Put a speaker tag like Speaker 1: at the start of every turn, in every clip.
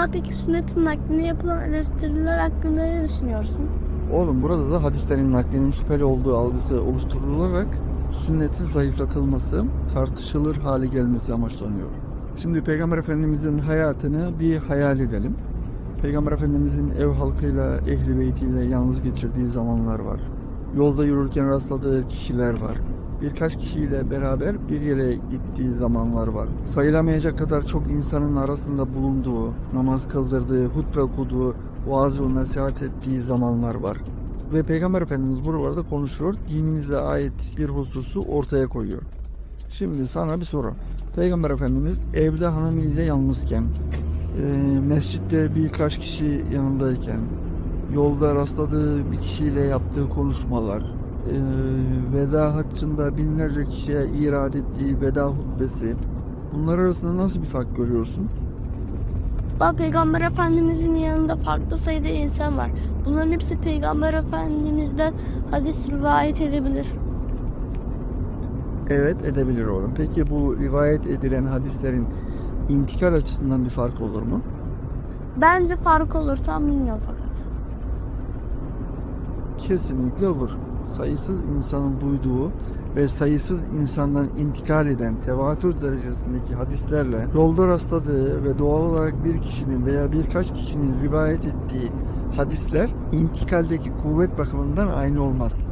Speaker 1: Baba peki sünnetin naklinde yapılan eleştiriler hakkında ne düşünüyorsun?
Speaker 2: Oğlum burada da hadislerin naklinin şüpheli olduğu algısı oluşturularak sünnetin zayıflatılması, tartışılır hale gelmesi amaçlanıyor. Şimdi Peygamber Efendimizin hayatını bir hayal edelim. Peygamber Efendimizin ev halkıyla, ehli beytiyle yalnız geçirdiği zamanlar var. Yolda yürürken rastladığı kişiler var. Birkaç kişiyle beraber bir yere gittiği zamanlar var. Sayılamayacak kadar çok insanın arasında bulunduğu, namaz kıldırdığı, hutbe okuduğu, vaaz ve nasihat ettiği zamanlar var. Ve Peygamber Efendimiz buralarda konuşuyor, dinimize ait bir hususu ortaya koyuyor. Şimdi sana bir soru. Peygamber Efendimiz evde hanımıyla yalnızken, e, mescitte birkaç kişi yanındayken, yolda rastladığı bir kişiyle yaptığı konuşmalar, e, veda haccında binlerce kişiye irad ettiği veda hutbesi, bunlar arasında nasıl bir fark görüyorsun?
Speaker 1: Baba Peygamber Efendimizin yanında farklı sayıda insan var. Bunların hepsi Peygamber Efendimiz'den hadis rivayet edebilir.
Speaker 2: Evet edebilir oğlum. Peki bu rivayet edilen hadislerin intikal açısından bir fark olur mu?
Speaker 1: Bence fark olur tam bilmiyorum fakat.
Speaker 2: Kesinlikle olur. Sayısız insanın duyduğu ve sayısız insandan intikal eden tevatür derecesindeki hadislerle yolda rastladığı ve doğal olarak bir kişinin veya birkaç kişinin rivayet ettiği hadisler intikaldeki kuvvet bakımından aynı olmaz.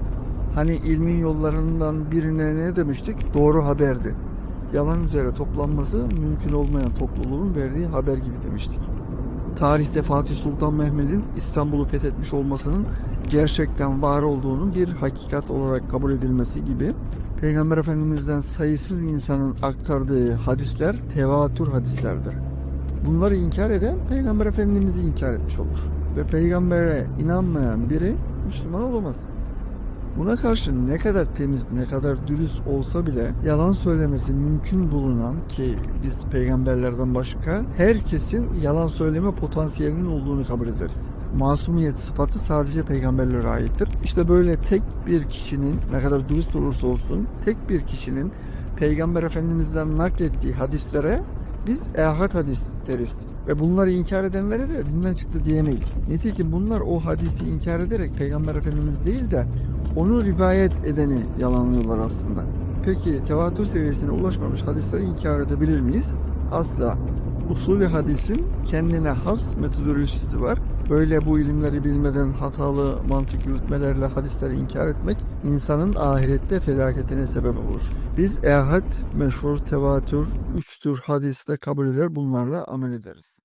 Speaker 2: Hani ilmin yollarından birine ne demiştik? Doğru haberdi. Yalan üzere toplanması mümkün olmayan topluluğun verdiği haber gibi demiştik. Tarihte Fatih Sultan Mehmet'in İstanbul'u fethetmiş olmasının gerçekten var olduğunun bir hakikat olarak kabul edilmesi gibi Peygamber Efendimiz'den sayısız insanın aktardığı hadisler tevatür hadislerdir. Bunları inkar eden Peygamber Efendimiz'i inkar etmiş olur. Ve peygambere inanmayan biri Müslüman olamaz. Buna karşı ne kadar temiz, ne kadar dürüst olsa bile yalan söylemesi mümkün bulunan ki biz peygamberlerden başka herkesin yalan söyleme potansiyelinin olduğunu kabul ederiz. Masumiyet sıfatı sadece peygamberlere aittir. İşte böyle tek bir kişinin ne kadar dürüst olursa olsun tek bir kişinin peygamber efendimizden naklettiği hadislere biz ehad hadis deriz. Ve bunları inkar edenlere de dinden çıktı diyemeyiz. Nitekim bunlar o hadisi inkar ederek Peygamber Efendimiz değil de onu rivayet edeni yalanlıyorlar aslında. Peki tevatür seviyesine ulaşmamış hadisleri inkar edebilir miyiz? Asla. Usulü hadisin kendine has metodolojisi var. Böyle bu ilimleri bilmeden hatalı mantık yürütmelerle hadisleri inkar etmek insanın ahirette felaketine sebep olur. Biz ehad, meşhur, tevatür, üç tür hadisle kabul eder bunlarla amel ederiz.